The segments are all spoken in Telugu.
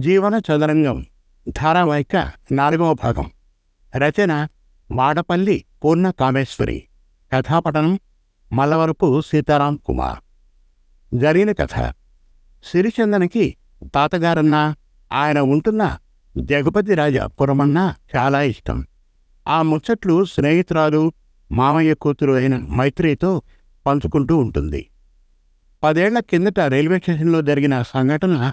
జీవన చదరంగం ధారావాహిక నాలుగవ భాగం. రచన వాడపల్లి పూర్ణ కామేశ్వరి కథాపటనం మల్లవరపు సీతారాం కుమార్. జరిగిన కథ. సిరిచందనకి తాతగారన్నా ఆయన ఉంటున్న జగపతి రాజ పురమన్నా చాలా ఇష్టం. ఆ ముచ్చట్లు స్నేహితురాలు మామయ్య కూతురు అయిన మైత్రితో పంచుకుంటూ ఉంటుంది. పదేళ్ళ కిందట రైల్వే స్టేషన్లో జరిగిన సంఘటన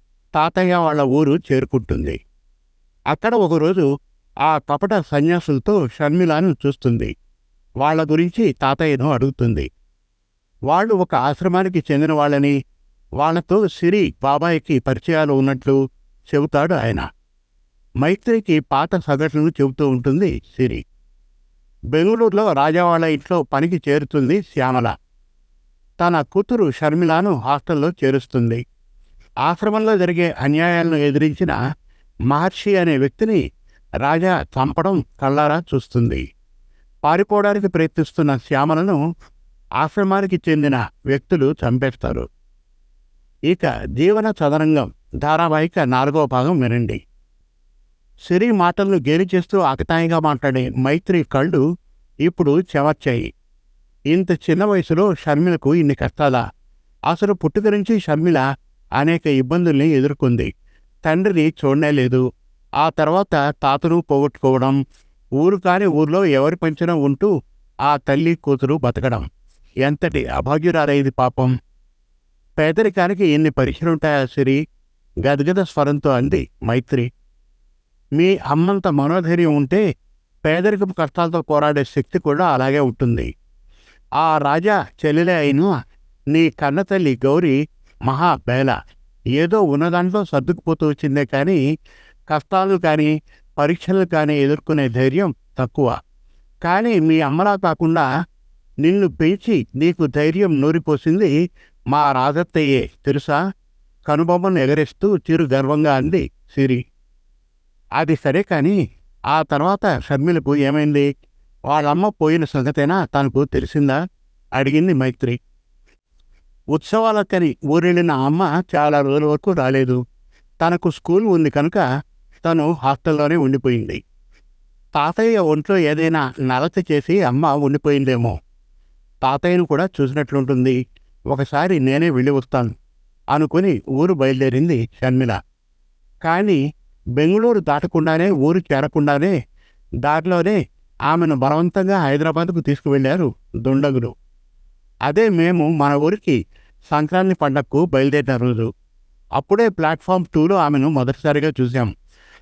తాతయ్య వాళ్ళ ఊరు చేరుకుంటుంది. అక్కడ ఒకరోజు ఆ కపట సన్యాసులతో షర్మిలాను చూస్తుంది. వాళ్ళ గురించి తాతయ్యను అడుగుతుంది. వాళ్ళు ఒక ఆశ్రమానికి చెందిన వాళ్ళని వాళ్ళతో సిరి బాబాయికి పరిచయాలు ఉన్నట్లు చెబుతాడు ఆయన. మైత్రికి పాత సంఘటనలు చెబుతూ ఉంటుంది సిరి. బెంగళూరులో రాజావాళ్ళ ఇంట్లో పనికి చేరుతుంది శ్యామల. తన కూతురు షర్మిలాను హాస్టల్లో చేరుస్తుంది. ఆశ్రమంలో జరిగే అన్యాయాలను ఎదిరించిన మహర్షి అనే వ్యక్తిని రాజా చంపడం కళ్ళారా చూస్తుంది. పారిపోవడానికి ప్రయత్నిస్తున్న శ్యామలను ఆశ్రమానికి చెందిన వ్యక్తులు చంపేస్తారు. ఇక జీవన చదరంగం ధారావాహిక నాలుగో భాగం వినండి. సిరి మాటలను గేలి చేస్తూ ఆకతాయిగా మాట్లాడే మైత్రి కళ్ళు ఇప్పుడు చెమర్చాయి. ఇంత చిన్న వయసులో షర్మిలకు ఇన్ని కష్టాలా? అసలు పుట్టుక నుంచి షర్మిల అనేక ఇబ్బందుల్ని ఎదుర్కొంది. తండ్రిని చూడలేదు ఆ తర్వాత తాతను పోగొట్టుకోవడం ఊరు కాని ఊర్లో ఎవరి పంచనం ఉంటూ ఆ తల్లి కూతురు బతకడం. ఎంతటి అభాగ్యురాలైది పాపం. పేదరికానికి ఎన్ని పరీక్షలుంటాయా సిరి? గదగద స్వరంతో అంది మైత్రి. మీ అమ్మంత మనోధైర్యం ఉంటే పేదరికపు కష్టాలతో పోరాడే శక్తి కూడా అలాగే ఉంటుంది. ఆ రాజా చెల్లెలే అయిన నీ కన్నతల్లి గౌరీ మహా బేల. ఏదో ఉన్నదాంట్లో సర్దుకుపోతూ వచ్చిందే కానీ కష్టాలు కానీ పరీక్షలు కానీ ఎదుర్కొనే ధైర్యం తక్కువ. కానీ మీ అమ్మలా కాకుండా నిన్ను పెంచి నీకు ధైర్యం నూరిపోసింది మా రాజత్తయ్యే తెలుసా? కనుబొమ్మను ఎగరేస్తూ చిరు గర్వంగా అంది సిరి. అది సరే కానీ ఆ తర్వాత షర్మిలకు ఏమైంది? వాళ్ళమ్మ పోయిన సంగతేనా తనకు తెలిసిందా? అడిగింది మైత్రి. ఉత్సవాలకని ఊరెళ్ళిన అమ్మ చాలా రోజుల వరకు రాలేదు. తనకు స్కూల్ ఉంది కనుక తను హాస్టల్లోనే ఉండిపోయింది. తాతయ్య ఒంట్లో ఏదైనా నలత చేసి అమ్మ ఉండిపోయిందేమో. తాతయ్యను కూడా చూసినట్లుంటుంది. ఒకసారి నేనే వెళ్ళి వస్తాను అనుకుని ఊరు బయలుదేరింది షర్మిల. కానీ బెంగళూరు దాటకుండానే ఊరు చేరకుండానే దారిలోనే ఆమెను బలవంతంగా హైదరాబాద్కు తీసుకువెళ్ళారు దుండగులు. అదే మేము మన ఊరికి సంక్రాంతి పండగకు బయలుదేరిన రోజు అప్పుడే ప్లాట్ఫామ్ టూలో ఆమెను మొదటిసారిగా చూశాం.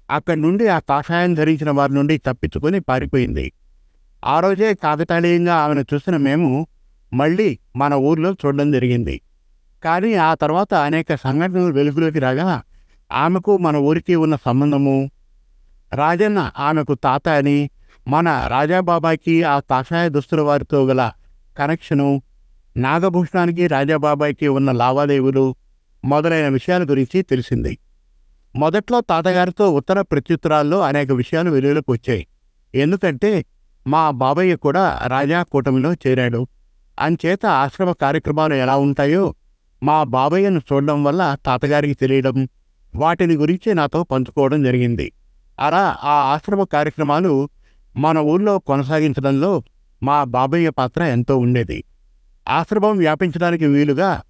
అక్కడి నుండి ఆ కాషాయం ధరించిన వారి నుండి తప్పించుకొని పారిపోయింది. ఆ రోజే కాకతాళీయంగా ఆమెను చూసిన మేము మళ్ళీ మన ఊర్లో చూడడం జరిగింది. కానీ ఆ తర్వాత అనేక సంఘటనలు వెలుగులోకి రాగా ఆమెకు మన ఊరికి ఉన్న సంబంధము రాజన్న ఆమెకు తాత అని మన రాజాబాబాకి ఆ కాషాయ దుస్తుల వారితో గల కనెక్షను నాగభూషణానికి రాజాబాబాయికి ఉన్న లావాదేవీలు మొదలైన విషయాల గురించి తెలిసింది. మొదట్లో తాతగారితో ఉత్తర ప్రత్యుత్తరాల్లో అనేక విషయాలు వెలుగులోకి వచ్చాయి. ఎందుకంటే మా బాబయ్య కూడా రాజా కూటమిలో చేరాడు. అంచేత ఆశ్రమ కార్యక్రమాలు ఎలా ఉంటాయో మా బాబయ్యను చూడడం వల్ల తాతగారికి తెలియడం వాటిని గురించి నాతో పంచుకోవడం జరిగింది. అలా ఆ ఆశ్రమ కార్యక్రమాలు మన ఊళ్ళో కొనసాగించడంలో మా బాబయ్య పాత్ర ఎంతో ఉండేది. ఆశ్రమం వ్యాపించడానికి వీలుగా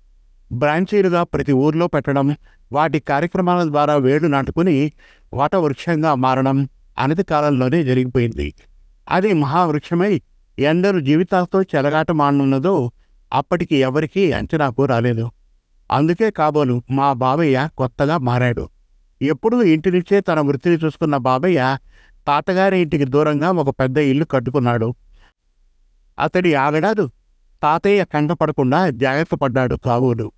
బ్రాంచీలుగా ప్రతి ఊర్లో పెట్టడం వాటి కార్యక్రమాల ద్వారా వేడు నాటుకుని వటవృక్షంగా మారడం అనతి కాలంలోనే జరిగిపోయింది. అది మహావృక్షమై ఎందరు జీవితాలతో చెలగాటమానున్నదో అప్పటికి ఎవరికీ అంచనాకు రాలేదు. అందుకే కాబోలు మా బాబయ్య కొత్తగా మారాడు. ఎప్పుడూ ఇంటి నుంచే తన వృత్తిని చూసుకున్న బాబయ్య తాతగారి ఇంటికి దూరంగా ఒక పెద్ద ఇల్లు కట్టుకున్నాడు. అతడి ఆగడాదు తాతయ్య కంటపడకుండా జాగ్రత్త పడ్డాడు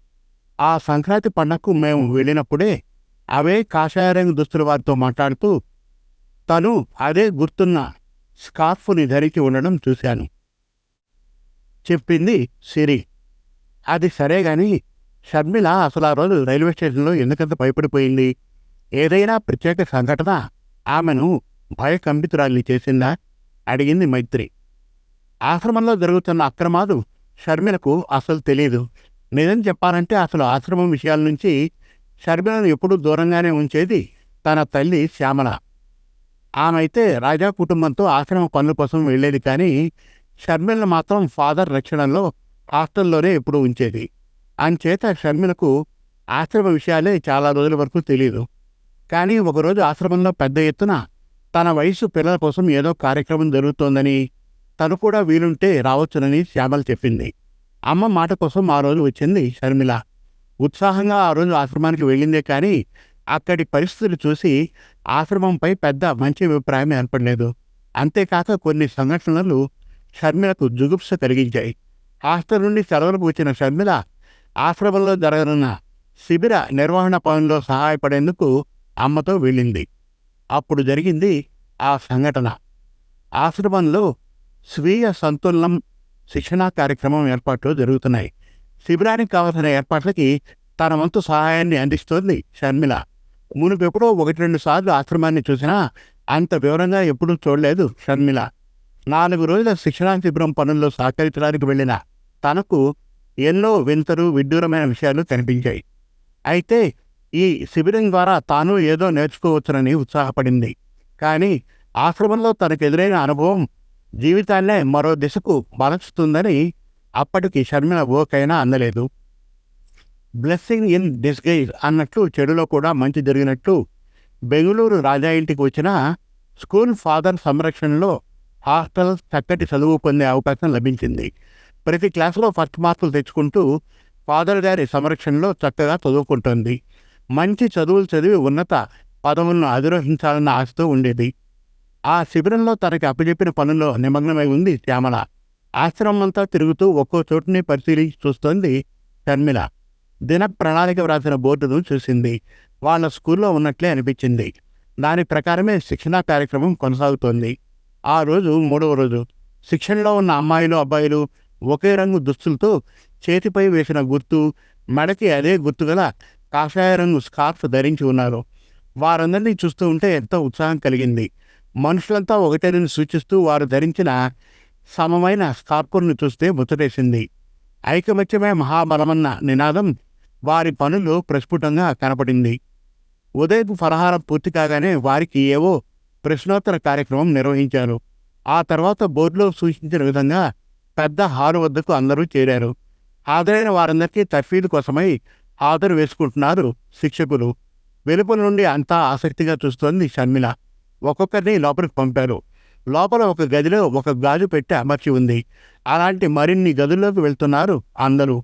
ఆ సంక్రాంతి పండగకు మేము వెళ్ళినప్పుడే అవే కాషాయరంగు దుస్తుల వారితో మాట్లాడుతూ తను అదే గుర్తున్న స్కార్ఫ్ని ధరించి ఉండడం చూశాను. చెప్పింది సిరి. అది సరే గాని షర్మిల అసలు ఆ రోజు రైల్వే స్టేషన్లో ఎందుకంత భయపడిపోయింది? ఏదైనా ప్రత్యేక సంఘటన ఆమెను భయకంపితురాల్ని చేసిందా? అడిగింది మైత్రి. ఆశ్రమంలో జరుగుతున్న అక్రమాలు షర్మిలకు అసలు తెలియదు నిజం చెప్పాలంటే అసలు ఆశ్రమం విషయాల నుంచి షర్మిలను ఎప్పుడూ దూరంగానే ఉంచేది తన తల్లి శ్యామల. ఆమె అయితే రాజా కుటుంబంతో ఆశ్రమ పనుల కోసం వెళ్ళేది కానీ షర్మిలను మాత్రం ఫాదర్ రక్షణలో హాస్టల్లోనే ఎప్పుడూ ఉంచేది. అంచేత షర్మిలకు ఆశ్రమ విషయాలే చాలా రోజుల వరకు తెలియదు కానీ ఒకరోజు ఆశ్రమంలో పెద్ద ఎత్తున తన వయసు పిల్లల కోసం ఏదో కార్యక్రమం జరుగుతోందని తను కూడా వీలుంటే రావచ్చునని శ్యామల చెప్పింది. అమ్మ మాట కోసం ఆ రోజు వచ్చింది షర్మిల. ఉత్సాహంగా ఆ రోజు ఆశ్రమానికి వెళ్ళిందే కానీ అక్కడి పరిస్థితులు చూసి ఆశ్రమంపై పెద్ద మంచి అభిప్రాయం ఏర్పడలేదు. అంతేకాక కొన్ని సంఘటనలు షర్మిలకు జుగుప్స కలిగించాయి. హాస్టల్ నుండి సెలవులకు వచ్చిన షర్మిల ఆశ్రమంలో జరగనున్న శిబిర నిర్వహణ పనుల్లో సహాయపడేందుకు అమ్మతో వెళ్ళింది. అప్పుడు జరిగింది ఆ సంఘటన. ఆశ్రమంలో స్వీయ సంతులనం శిక్షణా కార్యక్రమం ఏర్పాట్లు జరుగుతున్నాయి. శిబిరానికి కావలసిన ఏర్పాట్లకి తన వంతు సహాయాన్ని అందిస్తోంది షర్మిల. మునుపెప్పుడో ఒకటి రెండు సార్లు ఆశ్రమాన్ని చూసినా అంత వివరంగా ఎప్పుడూ చూడలేదు షర్మిల. నాలుగు రోజుల శిక్షణా శిబిరం పనుల్లో సహకరించడానికి వెళ్ళిన తనకు ఎన్నో వింతలు విడ్డూరమైన విషయాలు కనిపించాయి. అయితే ఈ శిబిరం ద్వారా తాను ఏదో నేర్చుకోవచ్చునని ఉత్సాహపడింది. కానీ ఆశ్రమంలో తనకు ఎదురైన అనుభవం జీవితాన్నే మరో దిశకు మలచుతుందని అప్పటికి షర్మిల ఓకైనా అందలేదు బ్లెస్సింగ్ ఇన్ డిస్గైజ్ అన్నట్లు చెడులో కూడా మంచి జరిగినట్టు బెంగళూరు రాజా ఇంటికి వచ్చిన స్కూల్ ఫాదర్ సంరక్షణలో హాస్టల్ చక్కటి చదువు పొందే అవకాశం లభించింది. ప్రతి క్లాసులో ఫస్ట్ మార్కులు తెచ్చుకుంటూ ఫాదర్ గారి సంరక్షణలో చక్కగా చదువుకుంటుంది. మంచి చదువులు చదివి ఉన్నత పదవులను అధిరోహించాలన్న ఆశతో ఉండేది. ఆ శిబిరంలో తనకి అప్పచెప్పిన పనుల్లో నిమగ్నమై ఉంది శ్యామల. ఆశ్రమమంతా తిరుగుతూ ఒక్కో చోటుని పరిశీలించి చూస్తోంది షర్మిల. దిన ప్రణాళిక వ్రాసిన బోర్డును చూసింది. వాళ్ళ స్కూల్లో ఉన్నట్లే అనిపించింది. దాని ప్రకారమే శిక్షణా కార్యక్రమం కొనసాగుతోంది. ఆ రోజు మూడవ రోజు శిక్షణలో ఉన్న అమ్మాయిలు అబ్బాయిలు ఒకే రంగు దుస్తులతో చేతిపై వేసిన గుర్తు మెడకి అదే గుర్తుగల కాషాయ రంగు స్కార్ఫ్ ధరించి ఉన్నారు. వారందరినీ చూస్తూ ఉంటే ఎంతో ఉత్సాహం కలిగింది. మనుషులంతా ఒకటేనని సూచిస్తూ వారు ధరించిన సమమైన స్కార్పులను చూస్తే ముచ్చటేసింది. ఐకమత్యమే మహాబలమన్న నినాదం వారి పనులు ప్రస్ఫుటంగా కనపడింది. ఉదయపు ఫలహారం పూర్తి కాగానే వారికి ఏవో ప్రశ్నోత్తర కార్యక్రమం నిర్వహించారు. ఆ తర్వాత బోర్డులో సూచించిన విధంగా పెద్ద హాలు వద్దకు అందరూ చేరారు. హాజరైన వారందరికీ తర్ఫీదు కోసమై హాజరు వేసుకుంటున్నారు శిక్షకులు. వెలుపల నుండి అంతా ఆసక్తిగా చూస్తోంది షర్మిల. ఒక్కొక్కరిని లోపలికి పంపారు. లోపల ఒక గదిలో ఒక గాజు పెట్టి అమర్చి ఉంది. అలాంటి మరిన్ని గదుల్లోకి వెళ్తున్నారు అందరూ.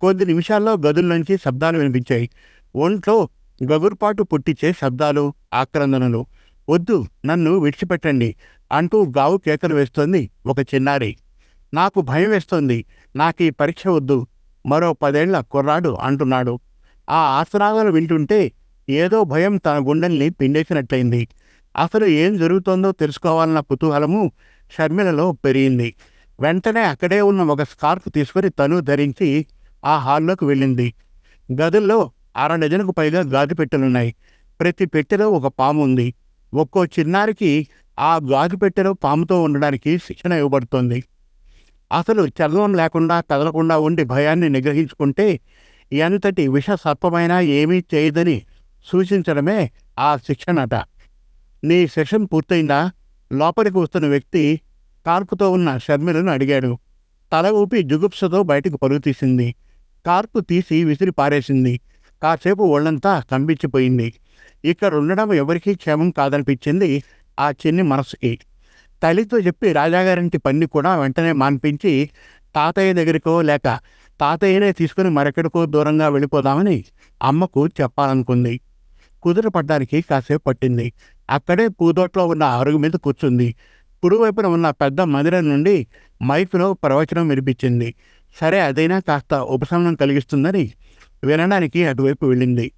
కొద్ది నిమిషాల్లో గదుల్లోంచి శబ్దాలు వినిపించాయి. ఒంట్లో గగుర్పాటు పుట్టించే శబ్దాలు ఆక్రందనలు. వద్దు నన్ను విడిచిపెట్టండి అంటూ గావు కేకలు వేస్తోంది ఒక చిన్నారి. నాకు భయం వేస్తోంది. నాకు ఈ పరీక్ష వద్దు. మరో పదేళ్ళ కుర్రాడు అంటున్నాడు. ఆ ఆసనాలను వింటుంటే ఏదో భయం తన గుండెల్ని పిండేసినట్లయింది. అసలు ఏం జరుగుతోందో తెలుసుకోవాలన్న కుతూహలము షర్మిలలో పెరిగింది. వెంటనే అక్కడే ఉన్న ఒక స్కార్ఫ్ తీసుకుని తను ధరించి ఆ హాల్లోకి వెళ్ళింది. గదుల్లో అర డజనుకు పైగా గాజు పెట్టెలున్నాయి. ప్రతి పెట్టెలో ఒక పాము ఉంది. ఒక్కో చిన్నారికి ఆ గాజు పెట్టెలో పాముతో ఉండడానికి శిక్షణ ఇవ్వబడుతోంది. అసలు చర్మం లేకుండా కదలకుండా ఉండి భయాన్ని నిగ్రహించుకుంటే ఎంతటి విష సర్పమైనా ఏమీ చేయదని సూచించడమే ఆ శిక్షణట. నీ సెషన్ పూర్తయిందా? లోపలికి వస్తున్న వ్యక్తి కార్పుతో ఉన్న షర్మిలను అడిగాడు. తల ఊపి జుగుప్సతో బయటకు పరుగు తీసింది. కార్పు తీసి విసిరి పారేసింది. కాసేపు ఒళ్ళంతా కంపించిపోయింది ఇక్కడ ఉండడం ఎవరికీ క్షేమం కాదనిపించింది ఆ చిన్ని మనసుకి. తల్లితో చెప్పి రాజాగారింటి పని కూడా వెంటనే మాన్పించి తాతయ్య దగ్గరికో లేక తాతయ్యనే తీసుకుని మరెక్కడికో దూరంగా వెళ్ళిపోదామని అమ్మకు చెప్పాలనుకుంది. కుదురపడ్డానికి కాసేపు పట్టింది. అక్కడే పూదోట్లో ఉన్న అరుగు మీద కూర్చుంది. కుడివైపున ఉన్న పెద్ద మందిరం నుండి మైకులో ప్రవచనం వినిపించింది. సరే అదైనా కాస్త ఉపశమనం కలిగిస్తుందని వినడానికి అటువైపు వెళ్ళింది.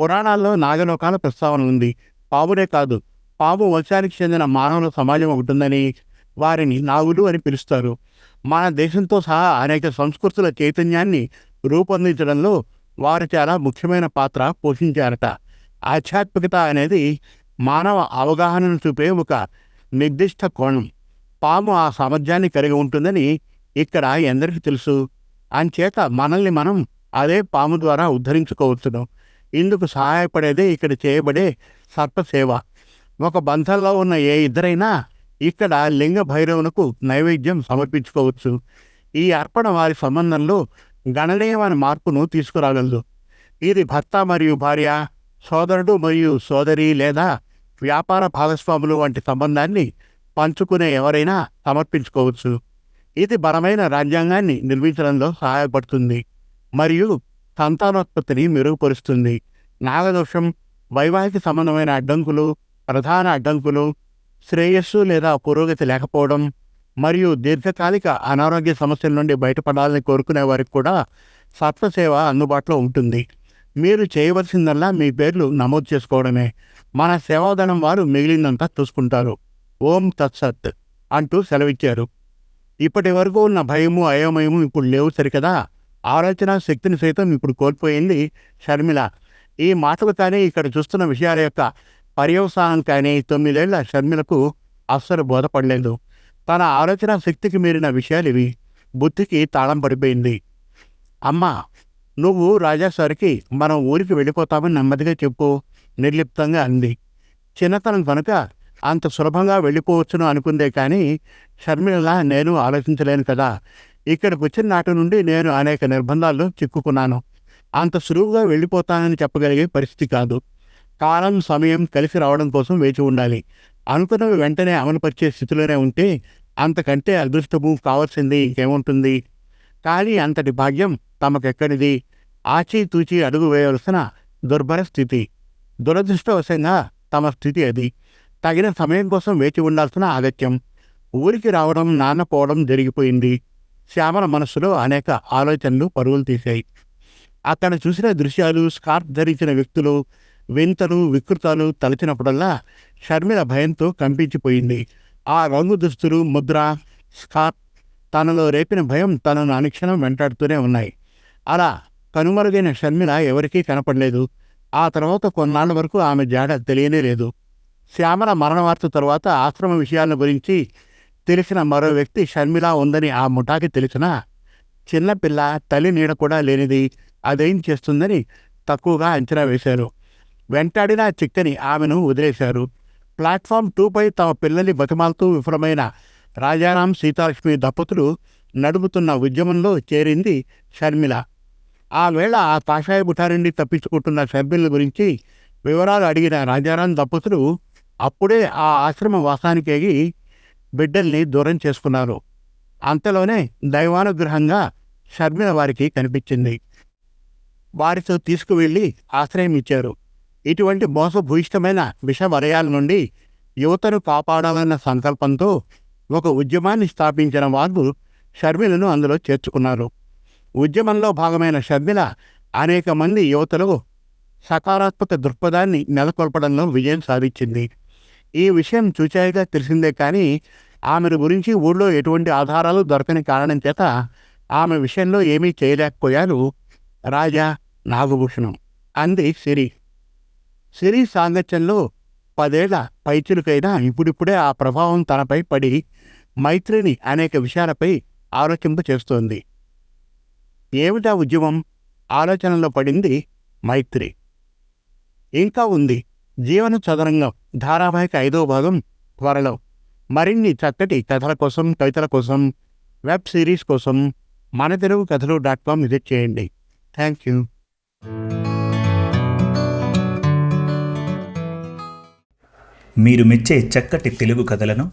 పురాణాల్లో నాగలోకాల ప్రస్తావన ఉంది. పామునే కాదు పాము వంశానికి చెందిన మానవుల సమాజం ఒకటి ఉందని వారిని నాగులు అని పిలుస్తారు. మన దేశంతో సహా అనేక సంస్కృతుల చైతన్యాన్ని రూపొందించడంలో వారు చాలా ముఖ్యమైన పాత్ర పోషించారట. ఆధ్యాత్మికత అనేది మానవ అవగాహనను చూపే ఒక నిర్దిష్ట కోణం. పాము ఆ సామర్థ్యాన్ని కలిగి ఉంటుందని ఇక్కడ ఎందరికీ తెలుసు. అంచేత మనల్ని మనం అదే పాము ద్వారా ఉద్ధరించుకోవచ్చును. ఇందుకు సహాయపడేదే ఇక్కడ చేయబడే సర్పసేవ. ఒక బంధంలో ఉన్న ఏ ఇద్దరైనా ఇక్కడ లింగ భైరవునకు నైవేద్యం సమర్పించుకోవచ్చు. ఈ అర్పణ వారి సంబంధంలో గణనీయమైన మార్పును తీసుకురాగలదు. ఇది భర్త మరియు భార్య సోదరుడు మరియు సోదరి లేదా వ్యాపార భాగస్వాములు వంటి సంబంధాన్ని పంచుకునే ఎవరైనా సమర్పించుకోవచ్చు. ఇది బలమైన రాజ్యాంగాన్ని నిర్మించడంలో సహాయపడుతుంది మరియు సంతానోత్పత్తిని మెరుగుపరుస్తుంది. నాగదోషం వైవాహిక సంబంధమైన అడ్డంకులు ప్రధాన అడ్డంకులు శ్రేయస్సు లేదా పురోగతి లేకపోవడం మరియు దీర్ఘకాలిక అనారోగ్య సమస్యల నుండి బయటపడాలని కోరుకునే వారికి కూడా సత్వసేవ అందుబాటులో ఉంటుంది. మీరు చేయవలసిందల్లా మీ పేర్లు నమోదు చేసుకోవడమే. మన సేవాదనం వారు మిగిలిందంతా చూసుకుంటారు. ఓం తత్సత్ అంటూ సెలవిచ్చారు. ఇప్పటి వరకు ఉన్న భయము అయోమయము ఇప్పుడు లేవు సరికదా? ఆలోచన శక్తిని సైతం ఇప్పుడు కోల్పోయింది షర్మిల. ఈ మాటలు కానీ ఇక్కడ చూస్తున్న విషయాల యొక్క పర్యవసానం కానీ తొమ్మిదేళ్ళ షర్మిలకు అస్సలు బోధపడలేదు. తన ఆలోచన శక్తికి మీరిన విషయాలు ఇవి. బుద్ధికి తాళం పడిపోయింది. అమ్మా! నువ్వు రాజాసారికి మనం ఊరికి వెళ్ళిపోతామని నెమ్మదిగా చెప్పు నిర్లిప్తంగా అంది. చిన్నతనం కనుక అంత సులభంగా వెళ్ళిపోవచ్చును అనుకుందే కానీ షర్మిలలా నేను ఆలోచించలేను కదా. ఇక్కడికి వచ్చిన నాటి నుండి నేను అనేక నిర్బంధాల్లో చిక్కుకున్నాను. అంత సులువుగా వెళ్ళిపోతానని చెప్పగలిగే పరిస్థితి కాదు. కాలం సమయం కలిసి రావడం కోసం వేచి ఉండాలి. అనుకున్నవి వెంటనే అమలుపరిచే స్థితిలోనే ఉంటే అంతకంటే అదృష్టము కావాల్సింది ఇంకేముంటుంది? కానీ అంతటి భాగ్యం తమకెక్కడిది ఆచితూచి అడుగు వేయవలసిన దుర్భర స్థితి. దురదృష్టవశంగా తమ స్థితి అది. తగిన సమయం కోసం వేచి ఉండాల్సిన అగత్యం. ఊరికి రావడం నాన్నపోవడం జరిగిపోయింది. శ్యామల మనస్సులో అనేక ఆలోచనలు పరుగులు తీశాయి. అక్కడ చూసిన దృశ్యాలు స్కార్ఫ్ ధరించిన వ్యక్తులు వింతలు వికృతాలు తలచినప్పుడల్లా షర్మిల భయంతో కంపించిపోయింది. ఆ రంగు దుస్తులు ముద్ర స్కార్ఫ్ తనలో రేపిన భయం తనను అనుక్షణం వెంటాడుతూనే ఉన్నాయి. అలా కనుమరుగైన షర్మిల ఎవరికీ కనపడలేదు. ఆ తర్వాత కొన్నాళ్ళ వరకు ఆమె జాడ తెలియనే లేదు. శ్యామల మరణ వార్త ఆశ్రమ విషయాల గురించి తెలిసిన మరో వ్యక్తి షర్మిల ఉందని ఆ ముఠాకి తెలిసినా చిన్నపిల్ల తల్లి నీడ కూడా లేనిది అదేం చేస్తుందని తక్కువగా అంచనా వేశారు. వెంటాడిన చిక్కని ఆమెను వదిలేశారు. ప్లాట్ఫామ్ టూపై తమ పిల్లల్ని బతిమాలుతూ విఫలమైన రాజారాం సీతాలక్ష్మి దంపతులు నడుపుతున్న ఉద్యమంలో చేరింది షర్మిల. ఆ వేళ ఆ కాషాయ బుఠా నుండి తప్పించుకుంటున్న షర్మిల గురించి వివరాలు అడిగిన రాజారాం దంపతులు అప్పుడే ఆ ఆశ్రమ వాసానికేగి బిడ్డల్ని దూరం చేసుకున్నారు. అంతలోనే దైవానుగ్రహంగా షర్మిల వారికి కనిపించింది. వారితో తీసుకువెళ్ళి ఆశ్రయం ఇచ్చారు. ఇటువంటి మోసభూయిష్టమైన విష వలయాల నుండి యువతను కాపాడాలన్న సంకల్పంతో ఒక ఉద్యమాన్ని స్థాపించిన వారు షర్మిలను అందులో చేర్చుకున్నారు. ఉద్యమంలో భాగమైన షర్మిల అనేక మంది యువతలు సకారాత్మక దృక్పథాన్ని నెలకొల్పడంలో విజయం సాధించింది. ఈ విషయం చూచాయిగా తెలిసిందే కానీ ఆమెను గురించి ఊళ్ళో ఎటువంటి ఆధారాలు దొరకని కారణం చేత ఆమె విషయంలో ఏమీ చేయలేకపోయారు రాజా నాగభూషణం అంది సిరి. సిరి సాంగత్యంలో పదేళ్ళ పైచులకైనా ఇప్పుడిప్పుడే ఆ ప్రభావం తనపై పడి మైత్రిని అనేక విషయాలపై ఆలోచింప చేస్తోంది ఏమిటా ఉద్యమం? ఆలోచనలో పడింది మైత్రి. ఇంకా ఉంది. జీవన చదరంగం ధారావాహిక ఐదో భాగం త్వరలో. మరిన్ని చక్కటి కథల కోసం కవితల కోసం వెబ్ సిరీస్ కోసం మన తెలుగు కథలు డాట్ కామ్ విజిట్ చేయండి. Thank you. మీరు మెచ్చే చక్కటి తెలుగు కథలను